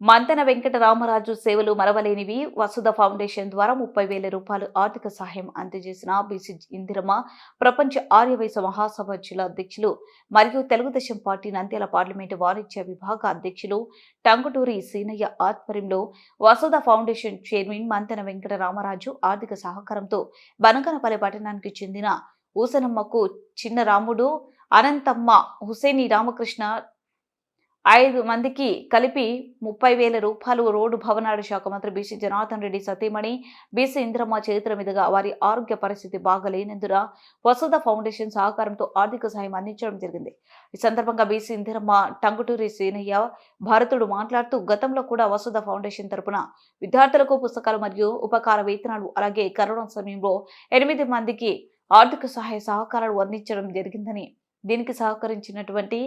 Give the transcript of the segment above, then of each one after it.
మంతెన వెంకట రామరాజు సేవలు మరవలేనివి వసుధ ఫౌండేషన్ ద్వారా ముప్పై వేల రూపాయలు ఆర్థిక సహాయం అందజేసిన బీసీ ఇందిరమ్మ ప్రపంచ ఆర్యవైశ్య మహాసభ జిల్లా అధ్యక్షులు మరియు తెలుగుదేశం పార్టీ నంద్యాల పార్లమెంటు వాణిజ్య విభాగ అధ్యక్షులు టంగుటూరి సీనయ్య ఆధ్వర్యంలో వసుధ ఫౌండేషన్ చైర్మన్ మంతెన వెంకట రామరాజు ఆర్థిక సహకారంతో బనగనపల్లి పట్టణానికి చెందిన ఊసనమ్మకు చిన్న రాముడు అనంతమ్మ హుసేని రామకృష్ణ ఐదు మందికి కలిపి ముప్పై వేల రూపాయలు రోడ్డు భవనాల శాఖ మంత్రి బీసీ జనార్దన్ రెడ్డి సతీమణి బీసీ ఇంద్రమ్మ చేతుల మీదుగా వారి ఆరోగ్య పరిస్థితి బాగలేనందున వసుధ ఫౌండేషన్ సహకారంతో ఆర్థిక సాయం అందించడం జరిగింది. ఈ సందర్భంగా బీసీ ఇందిరమ్మ టంగుటూరి సీనయ్య భారతుడు మాట్లాడుతూ గతంలో కూడా వసుధ ఫౌండేషన్ తరపున విద్యార్థులకు పుస్తకాలు మరియు ఉపకార వేతనాలు అలాగే కరోనా సమయంలో ఎనిమిది మందికి ఆర్థిక సహాయ సహకారాలు అందించడం జరిగిందని దీనికి సహకరించినటువంటి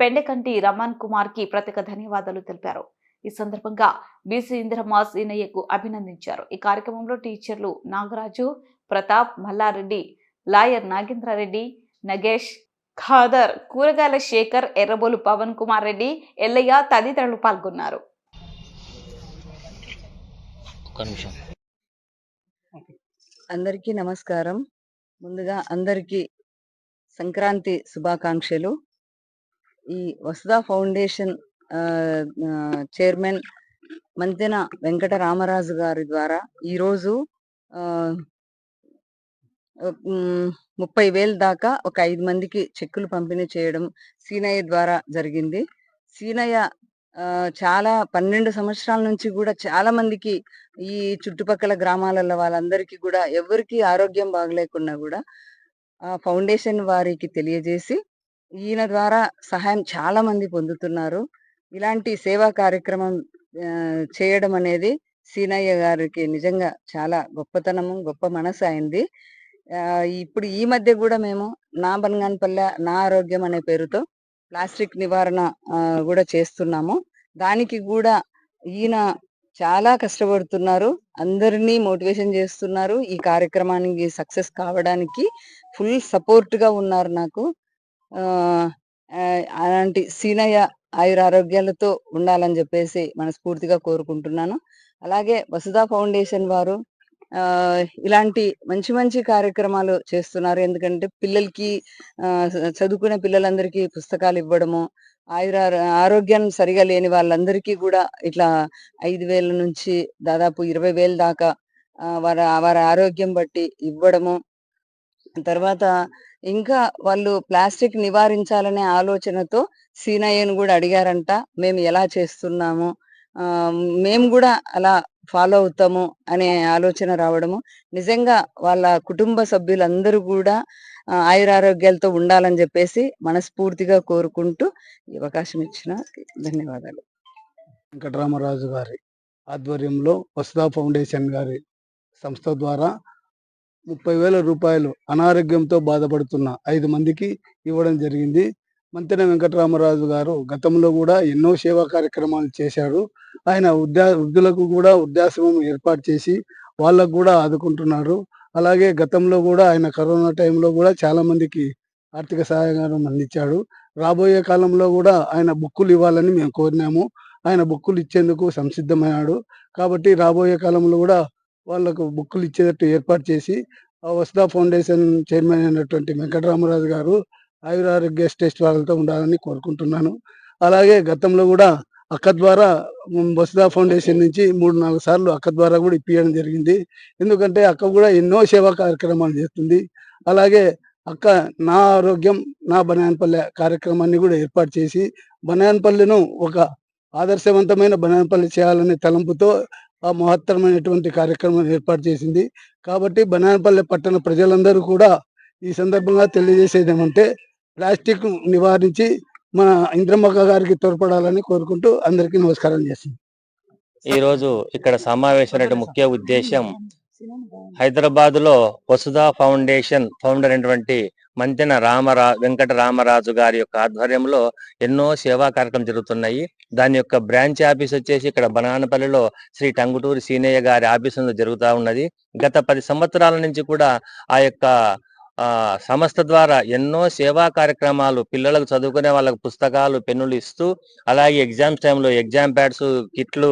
పెండకంటి రమణ్ కుమార్కి ప్రత్యేక ధన్యవాదాలు తెలిపారు. ఈ సందర్భంగా బీసీ ఇంద్రమ్మ సీనయ్యకు అభినందించారు. ఈ కార్యక్రమంలో టీచర్లు నాగరాజు ప్రతాప్ మల్లారెడ్డి లాయర్ నాగేంద్రారెడ్డి నగేష్ ఖాదర్ కూరగాయల శేఖర్ ఎర్రబోలు పవన్ కుమార్ రెడ్డి ఎల్లయ్య తదితరులు పాల్గొన్నారు. ఒక్క నిమిషం. అందరికీ నమస్కారం. ముందుగా అందరికీ సంక్రాంతి శుభాకాంక్షలు. ఈ వసుధా ఫౌండేషన్ ఆ, చైర్మన్ మంతెన వెంకట రామరాజు గారి ద్వారా ఈరోజు ఆ, ముప్పై వేలు దాకా ఒక ఐదు మందికి చెక్కులు పంపిణీ చేయడం సీనయ్య ద్వారా జరిగింది. సీనయ్య ఆ, చాలా పన్నెండు సంవత్సరాల నుంచి కూడా చాలా మందికి ఈ చుట్టుపక్కల గ్రామాలలో వాళ్ళందరికీ కూడా ఎవరికి ఆరోగ్యం బాగలేకున్నా కూడా ఆ ఫౌండేషన్ వారికి తెలియజేసి ఈయన ద్వారా సహాయం చాలా మంది పొందుతున్నారు. ఇలాంటి సేవా కార్యక్రమం చేయడం అనేది సీనయ్య గారికి నిజంగా చాలా గొప్పతనము గొప్ప మనసు అయింది. ఇప్పుడు ఈ మధ్య కూడా మేము నా బన్గాన్పల్లె నా ఆరోగ్యం అనే పేరుతో ప్లాస్టిక్ నివారణ కూడా చేస్తున్నాము. దానికి కూడా ఈయన చాలా కష్టపడుతున్నారు. అందరినీ మోటివేషన్ చేస్తున్నారు. ఈ కార్యక్రమానికి సక్సెస్ కావడానికి ఫుల్ సపోర్ట్గా ఉన్నారు నాకు. అలాంటి సీనయ్య ఆయుర ఆరోగ్యాలతో ఉండాలని చెప్పేసి మనస్ఫూర్తిగా కోరుకుంటున్నాను. అలాగే వసుధా ఫౌండేషన్ వారు ఇలాంటి మంచి మంచి కార్యక్రమాలు చేస్తున్నారు. ఎందుకంటే పిల్లలకి ఆ చ- చదువుకునే పిల్లలందరికీ పుస్తకాలు ఇవ్వడము ఆయుర ఆరోగ్యం సరిగా లేని వాళ్ళందరికీ కూడా ఇట్లా ఐదు వేల నుంచి దాదాపు ఇరవై వేల దాకా వారి వారి ఆరోగ్యం బట్టి ఇవ్వడము. తర్వాత ఇంకా వాళ్ళు ప్లాస్టిక్ నివారించాలనే ఆలోచనతో సీనయ్యను కూడా అడిగారంట మేము ఎలా చేస్తున్నాము? ఆ, మేము కూడా అలా ఫాలో అవుతాము అనే ఆలోచన రావడము. నిజంగా వాళ్ళ కుటుంబ సభ్యులందరూ కూడా ఆయురారోగ్యాలతో ఉండాలని చెప్పేసి మనస్ఫూర్తిగా కోరుకుంటూ ఈ అవకాశం ఇచ్చిన ధన్యవాదాలు. వెంకటరామరాజు గారి ఆధ్వర్యంలో వసుదా ఫౌండేషన్ గారి సంస్థ ద్వారా ముప్పై వేల రూపాయలు అనారోగ్యంతో బాధపడుతున్న ఐదు మందికి ఇవ్వడం జరిగింది. మంతెన వెంకటరామరాజు గారు గతంలో కూడా ఎన్నో సేవా కార్యక్రమాలు చేశారు. ఆయన వృద్ధా వృద్ధులకు కూడా వృద్ధాశ్రమం ఏర్పాటు చేసి వాళ్ళకు కూడా ఆదుకుంటున్నారు. అలాగే గతంలో కూడా ఆయన కరోనా టైంలో కూడా చాలా మందికి ఆర్థిక సహాయం అందించాడు. రాబోయే కాలంలో కూడా ఆయన బుక్కులు ఇవ్వాలని మేము కోరినాము. ఆయన బుక్కులు ఇచ్చేందుకు సంసిద్ధమయ్యాడు. కాబట్టి రాబోయే కాలంలో కూడా వాళ్ళకు బుక్కులు ఇచ్చేటట్టు ఏర్పాటు చేసి ఆ వసుధా ఫౌండేషన్ చైర్మన్ అయినటువంటి వెంకటరామరాజు గారు ఆయురారోగ్య టెస్ట్ వాళ్ళతో ఉండాలని కోరుకుంటున్నాను. అలాగే గతంలో కూడా అక్క ద్వారా బసుదా ఫౌండేషన్ నుంచి మూడు నాలుగు సార్లు అక్క ద్వారా కూడా ఇప్పించడం జరిగింది. ఎందుకంటే అక్క కూడా ఎన్నో సేవా కార్యక్రమాలు చేస్తుంది. అలాగే అక్క నా ఆరోగ్యం నా బనాయన్పల్లె కార్యక్రమాన్ని కూడా ఏర్పాటు చేసి బనాయన్పల్లెను ఒక ఆదర్శవంతమైన బనాయనపల్లి చేయాలనే తలంపుతో ఆ మహత్తరమైనటువంటి కార్యక్రమం ఏర్పాటు చేసింది. కాబట్టి బనాయన్పల్లె పట్టణ ప్రజలందరూ కూడా ఈ సందర్భంగా తెలియజేసేది ఏమంటే ప్లాస్టిక్ నివారించి మన ఇంద్రమ్మక్క గారికి తోడ్పడాలని కోరుకుంటూ అందరికీ నమస్కారం చేస్తుంది ఈ రోజు ఇక్కడ సమావేశమైన ముఖ్య ఉద్దేశం హైదరాబాద్లో వసుధా ఫౌండేషన్ ఫౌండర్ అయినటువంటి మంతెన రామరా వెంకట రామరాజు గారి యొక్క ఆధ్వర్యంలో ఎన్నో సేవా కార్యక్రమం జరుగుతున్నాయి. దాని యొక్క బ్రాంచ్ ఆఫీస్ వచ్చేసి ఇక్కడ బనానపల్లిలో శ్రీ టంగుటూరి సీనయ్య గారి ఆఫీసులో జరుగుతూ ఉన్నది. గత పది సంవత్సరాల నుంచి కూడా ఆ యొక్క ఆ సంస్థ ద్వారా ఎన్నో సేవా కార్యక్రమాలు పిల్లలకు చదువుకునే వాళ్ళకి పుస్తకాలు పెన్నులు ఇస్తూ అలాగే ఎగ్జామ్స్ టైంలో ఎగ్జామ్ ప్యాడ్స్ కిట్లు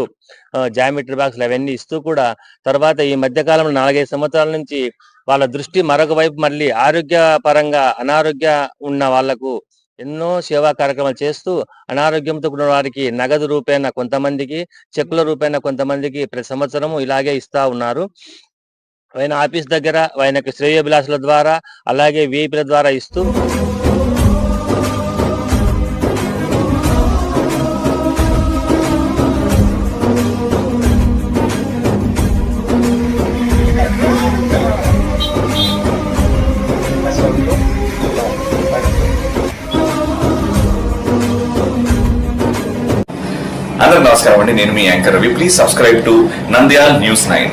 జామెట్రీ బాక్స్లు అవన్నీ ఇస్తూ కూడా తర్వాత ఈ మధ్య కాలంలో నాలుగైదు సంవత్సరాల నుంచి వాళ్ళ దృష్టి మరొక వైపు మళ్ళీ ఆరోగ్య పరంగా అనారోగ్య ఉన్న వాళ్ళకు ఎన్నో సేవా కార్యక్రమాలు చేస్తూ అనారోగ్యంతో ఉన్న వారికి నగదు రూపేణ కొంతమందికి చెక్కుల రూపేణ కొంతమందికి ప్రతి సంవత్సరము ఇలాగే ఇస్తా ఉన్నారు. ఆయన ఆఫీస్ దగ్గర ఆయనకు శ్రేయోభిలాషుల ద్వారా అలాగే విఐపీల ద్వారా ఇస్తూ అందరూ నమస్కారం అండి. నేను మీ anchor Ravi. Please subscribe to Nandyal news nine